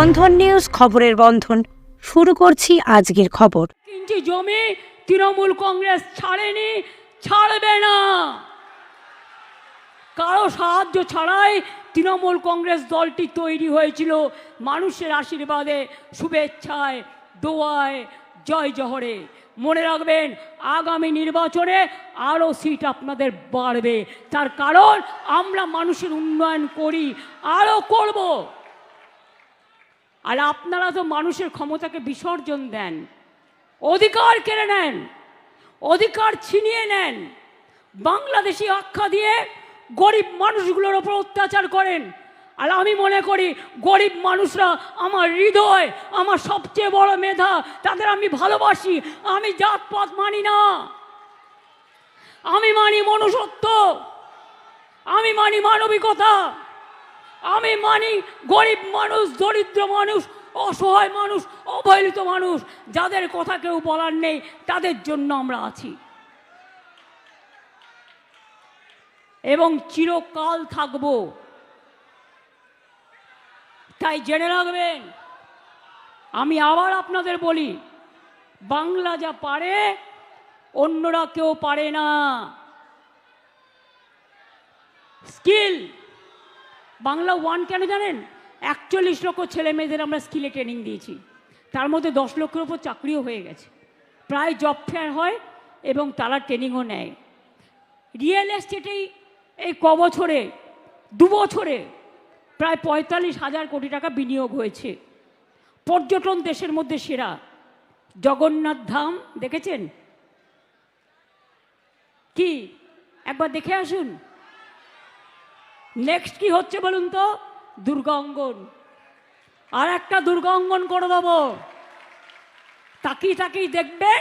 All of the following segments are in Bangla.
বন্ধন নিউজ খবরের বন্ধন। শুরু করছি আজকের খবর। ইঞ্চি জমি তৃণমূল কংগ্রেস ছাড়েনি, ছাড়বে না। কারও সাহায্য ছাড়াই তৃণমূল কংগ্রেস দলটি তৈরি হয়েছিল। মানুষের আশীর্বাদে, শুভেচ্ছায়, দোয়ায়, জয় জহরে। মনে রাখবেন, আগামী নির্বাচনে আরও সিট আপনাদের বাড়বে। তার কারণ আমরা মানুষের উন্নয়ন করি, আরও করব। আর আপনারা তো মানুষের ক্ষমতাকে বিসর্জন দেন। অধিকার কেড়ে নেন। অধিকার ছিনিয়ে নেন। বাংলাদেশি আখ্যা দিয়ে গরিব মানুষগুলোর ওপর অত্যাচার করেন। আর আমি মনে করি, গরিব মানুষরা আমার হৃদয়, আমার সবচেয়ে বড় মেধা, তাদের আমি ভালোবাসি। আমি জাতপাত মানি না। আমি মানি মনুষ্যত্ব। আমি মানি মানবিকতা। আমি মানি গরিব মানুষ, দরিদ্র মানুষ, অসহায় মানুষ, অবহেলিত মানুষ, যাদের কথা কেউ বলার নেই, তাদের জন্য আমরা আছি। এবং চিরকাল থাকব। তাই জেনে রাখবেন, আমি আবার আপনাদের বলি, বাংলা যা পারে, অন্যরা কেউ পারে না। স্কিল বাংলা ওয়ান কেন জানেন? একচল্লিশ লক্ষ ছেলে মেয়েদের আমরা স্কিলে ট্রেনিং দিয়েছি। তার মধ্যে দশ লক্ষের ওপর চাকরিও হয়ে গেছে। প্রায় জব ফেয়ার হয় এবং তারা ট্রেনিংও নেয়। রিয়েল এস্টেটেই এই ক বছরে, দু বছরে প্রায় পঁয়তাল্লিশ হাজার কোটি টাকা বিনিয়োগ হয়েছে। পর্যটন দেশের মধ্যে সেরা। জগন্নাথ ধাম, দেখেছেন? কি? একবার দেখে আসুন। নেক্সট কি হচ্ছে বলুন তো? দুর্গা অঙ্গন। আর একটা দুর্গা অঙ্গন করে দেবো। তাকিয়ে তাকিয়ে দেখবেন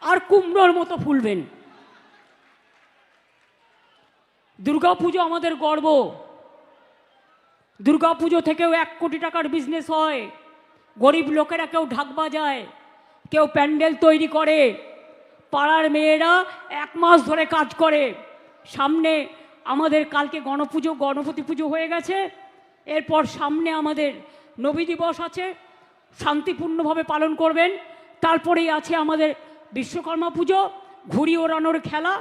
আর কুমড়োর মতো ফুলবেন। দুর্গা পুজো আমাদের গর্ব। দুর্গা পুজো থেকেও এক কোটি টাকার বিজনেস হয়। গরিব লোকেরা কেউ ঢাক বাজায়, কেউ প্যান্ডেল তৈরি করে। পাড়ার মেয়েরা এক মাস ধরে কাজ করে। সামনে আমাদের কালকে গণপুজো, গণপতি পুজো হয়ে গেছে। এরপর সামনে আমাদের নবী দিবস আছে, শান্তিপূর্ণভাবে পালন করবেন। তারপরেই আছে আমাদের বিশ্বকর্মা পুজো, ঘুড়ি ওড়ানোর খেলা,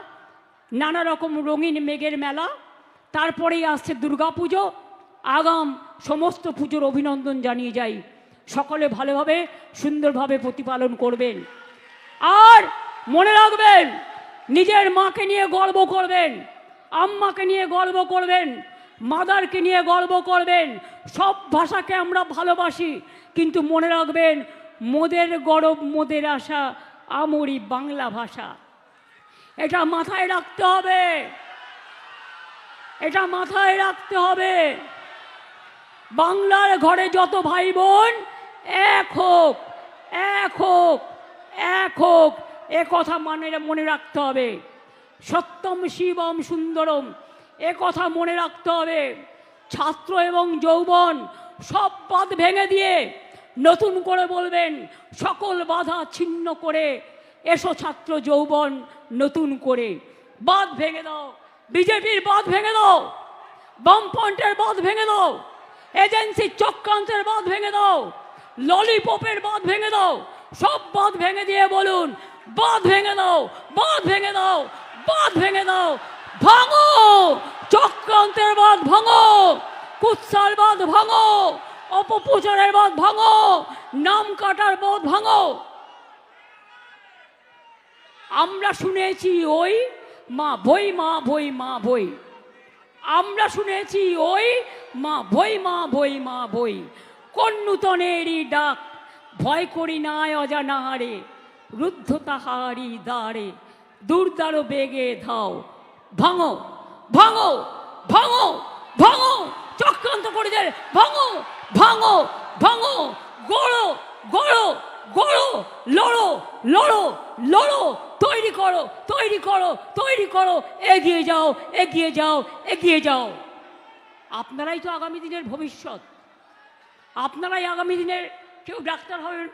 নানা রকম রঙিন মেঘের মেলা। তারপরেই আসছে দুর্গা পুজো। আগাম সমস্ত পুজোর অভিনন্দন জানিয়ে যাই। সকলে ভালোভাবে, সুন্দরভাবে প্রতিপালন করবেন। আর মনে রাখবেন, নিজের মাকে নিয়ে গর্ব করবেন। আম্মাকে নিয়ে গর্ব করবেন, মাদারকে নিয়ে গর্ব করবেন, সব ভাষাকে আমরা ভালোবাসি, কিন্তু মনে রাখবেন, মোদের গরব, মোদের আশা আমরি বাংলা ভাষা। এটা মাথায় রাখতে হবে। এটা মাথায় রাখতে হবে। বাংলার ঘরে যত ভাই বোন এক হোক এক হোক এক হোক, এ কথা মানে মনে রাখতে হবে। সত্যম শিবম সুন্দরম। এ কথা মনে রাখতে হবে। ছাত্র এবং যৌবন সব বাদ ভেঙে দিয়ে নতুন করে বলবেন, সকল বাধা ছিন্ন করে এসো ছাত্র যৌবন নতুন করে। বাদ ভেঙে দাও, বিজেপির বাদ ভেঙে দাও বামপন্টের বাদ ভেঙে দাও, এজেন্সির চক্রান্তের বাদ ভেঙে দাও, ললিপপের বাদ ভেঙে দাও, সব বাদ ভেঙে দিয়ে বলুন বাদ ভেঙে দাও বাদ ভেঙে দাও বাদ ভেঙে দাও। ভাঙো! চক্রান্তের বাদ ভাঙো! কুৎসার বাদ ভাঙো! অপপ্রচারের বাদ ভাঙো! নাম কাটার বাদ ভাঙো! আমরা শুনেছি ওই মা ভই মা ভই মা ভই। আমরা শুনেছি ওই মা ভই মা ভই মা ভই। কোন নূতনেরই ডাক, ভয় করি নাই অজানাহারে রুদ্ধ তাহারি দাঁড়ে দুর্দারো বেগে ধাও। ভাঙো ভাঙো ভাঙো ভাঙো, চক্রান্ত করে দে ভাঙো ভাঙো ভাঙো, গড়ো গড়ো গড়ো, লড়ো লড়ো লড়ো, তৈরি করো তৈরি করো তৈরি করো, এগিয়ে যাও এগিয়ে যাও এগিয়ে যাও। আপনারাই তো আগামী দিনের ভবিষ্যৎ। আপনারাই আগামী দিনের কেউ ডাক্তার হবেন,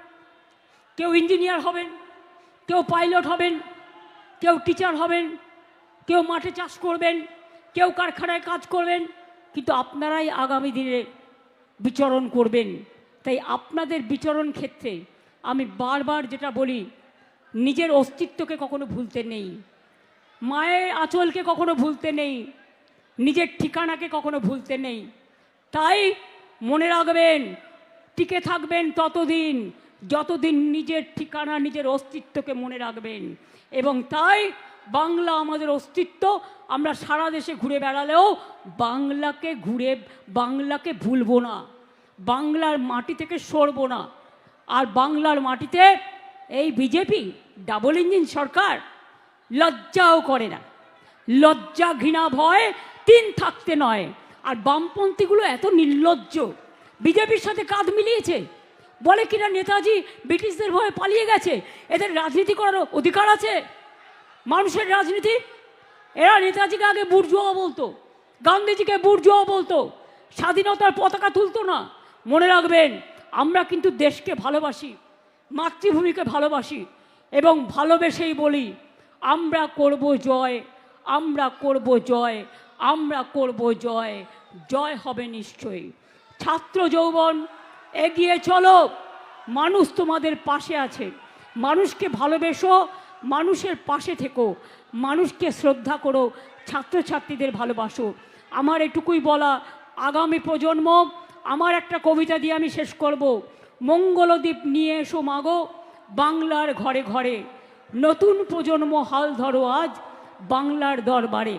কেউ ইঞ্জিনিয়ার হবেন, কেউ পাইলট হবেন কেউ টিচার হবেন, কেউ মাঠে চাষ করবেন, কেউ কারখানায় কাজ করবেন, কিন্তু আপনারাই আগামী দিনে বিচরণ করবেন। তাই আপনাদের বিচরণ ক্ষেত্রে আমি বারবার যেটা বলি, নিজের অস্তিত্বকে কখনো ভুলতে নেই। মায়ের আঁচলকে কখনো ভুলতে নেই। নিজের ঠিকানাকে কখনো ভুলতে নেই। তাই মনে রাখবেন, টিকে থাকবেন ততদিন। যতদিন নিজের ঠিকানা, নিজের অস্তিত্বকে মনে রাখবেন, এবং তাই বাংলা আমাদের অস্তিত্ব, আমরা সারা দেশে ঘুরে বেড়ালেও বাংলাকে ঘুরে, বাংলাকে ভুলবো না, বাংলার মাটি থেকে সরবো না, আর বাংলার মাটিতে এই বিজেপি ডাবল ইঞ্জিন সরকার লজ্জাও করে না। লজ্জা, ঘৃণা, ভয় তিন থাকতে নয়, আর বামপন্থীগুলো এত নির্লজ্জ, বিজেপির সাথে কাঁধ মিলিয়েছে বলে কিনা নেতাজি, ব্রিটিশদের ভয়ে পালিয়ে গেছে। এদের রাজনীতি করার অধিকার আছে। মানুষের রাজনীতি, এরা নেতাজিকে আগে বুর্জুয়া বলতো, গান্ধীজিকে বুর্জুয়া বলতো। স্বাধীনতার পতাকা তুলতো না। মনে রাখবেন, আমরা কিন্তু দেশকে ভালোবাসি, মাতৃভূমিকে ভালোবাসি এবং ভালোবেসেই বলি, আমরা করব জয়, আমরা করব জয়, আমরা করব জয় জয় হবে নিশ্চয়ই। ছাত্র যৌবন এগিয়ে চলো। মানুষ তোমাদের পাশে আছে। মানুষকে ভালোবেসো, মানুষের পাশে থেকো। মানুষকে শ্রদ্ধা করো, ছাত্রছাত্রীদের ভালোবাসো। আমার এটুকুই বলা, আগামী প্রজন্ম, আমার একটা কবিতা দিয়ে আমি শেষ করব। মঙ্গলদ্বীপ নিয়ে এসো মাগো, বাংলার ঘরে ঘরে। নতুন প্রজন্ম হাল ধরো আজ, বাংলার দরবারে।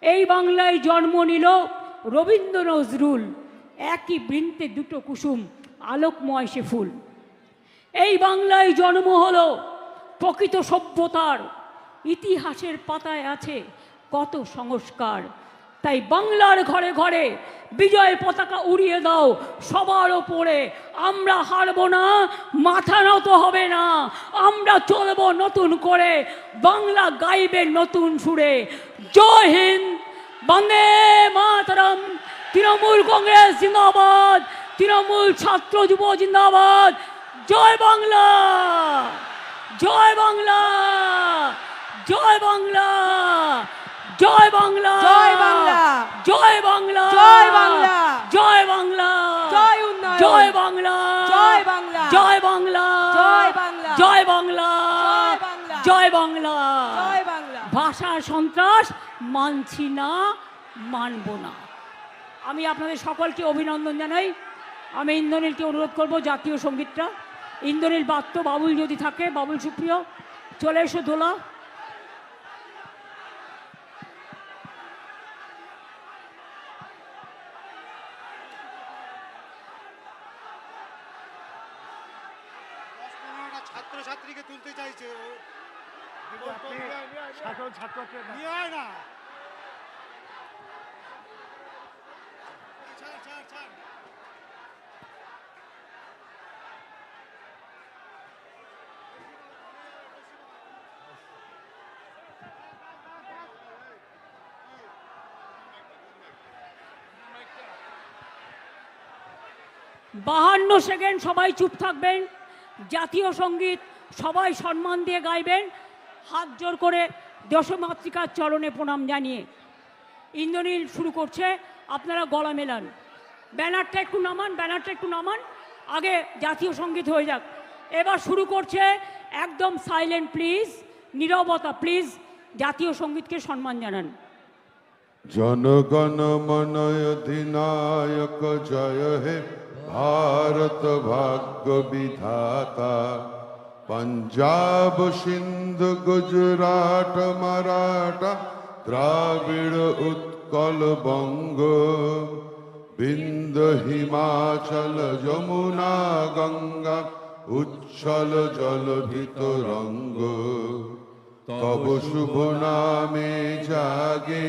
এই বাংলায় জন্ম নিল রবীন্দ্র নজরুল। একই বৃন্তে দুটো কুসুম, আলোকময় সে ফুল। এই বাংলায় জন্ম হলো প্রকৃত সভ্যতার। ইতিহাসের পাতায় আছে কত সংস্কার। তাই বাংলার ঘরে ঘরে বিজয় পতাকা উড়িয়ে দাও সবার ওপরে। আমরা হারব না, মাথা নত হবে না, আমরা চলব নতুন করে। বাংলা গাইবে নতুন সুরে। জয় হিন্দ, বন্দে মাতরম। তৃণমূল কংগ্রেস জিন্দাবাদ তৃণমূল ছাত্র যুব জিন্দাবাদ জয় বাংলা জয় বাংলা জয় বাংলা জয় বাংলা জয় বাংলা। জয় বাংলা জয় বাংলা। জয় বাংলা জয় উন্নয়ন। জয় বাংলা জয় বাংলা। জয় বাংলা জয় বাংলা। জয় বাংলা জয় বাংলা। জয় বাংলা ভাষা সন্ত্রাস মানছি না মানব না আমি আপনাদের সকলকে অভিনন্দন জানাই। আমি ইন্দ্রনীলকে অনুরোধ করব জাতীয় সঙ্গীতটা। ইন্দ্রনীল বাত্য বাবুল যদি থাকে বাবুল সুপ্রিয় চলে এসো দোলা ছাত্রছাত্রীকে তুলতে চাইছে। সাধারণ ছাত্রকে নিয়ে না। বাহান্ন সেকেন্ড সবাই চুপ থাকবেন, জাতীয় সংগীত সবাই সম্মান দিয়ে গাইবেন, হাত জোর করে দশমাতৃকার চরণে প্রণাম জানিয়ে ইন্দ্রনীল শুরু করছে, আপনারা গলা মেলান। ব্যানারটা একটু নামান, ব্যানারটা একটু নামান, আগে জাতীয় সংগীত হয়ে যাক। এবার শুরু করছে একদম সাইলেন্ট প্লিজ নীরবতা প্লিজ জাতীয় সঙ্গীতকে সম্মান জানান। জনগণ মন অধিনায়ক, জয় হে। ভারত ভাগ্য বিধাতা পঞ্জাব সিন্ধু গুজরাট মারাঠা দ্রাবিড় উৎকল বঙ্গ বিন্দ হিমাচল যমুনা গঙ্গা উচ্ছল জলধিত রঙ্গ তব শুভ নামে জাগে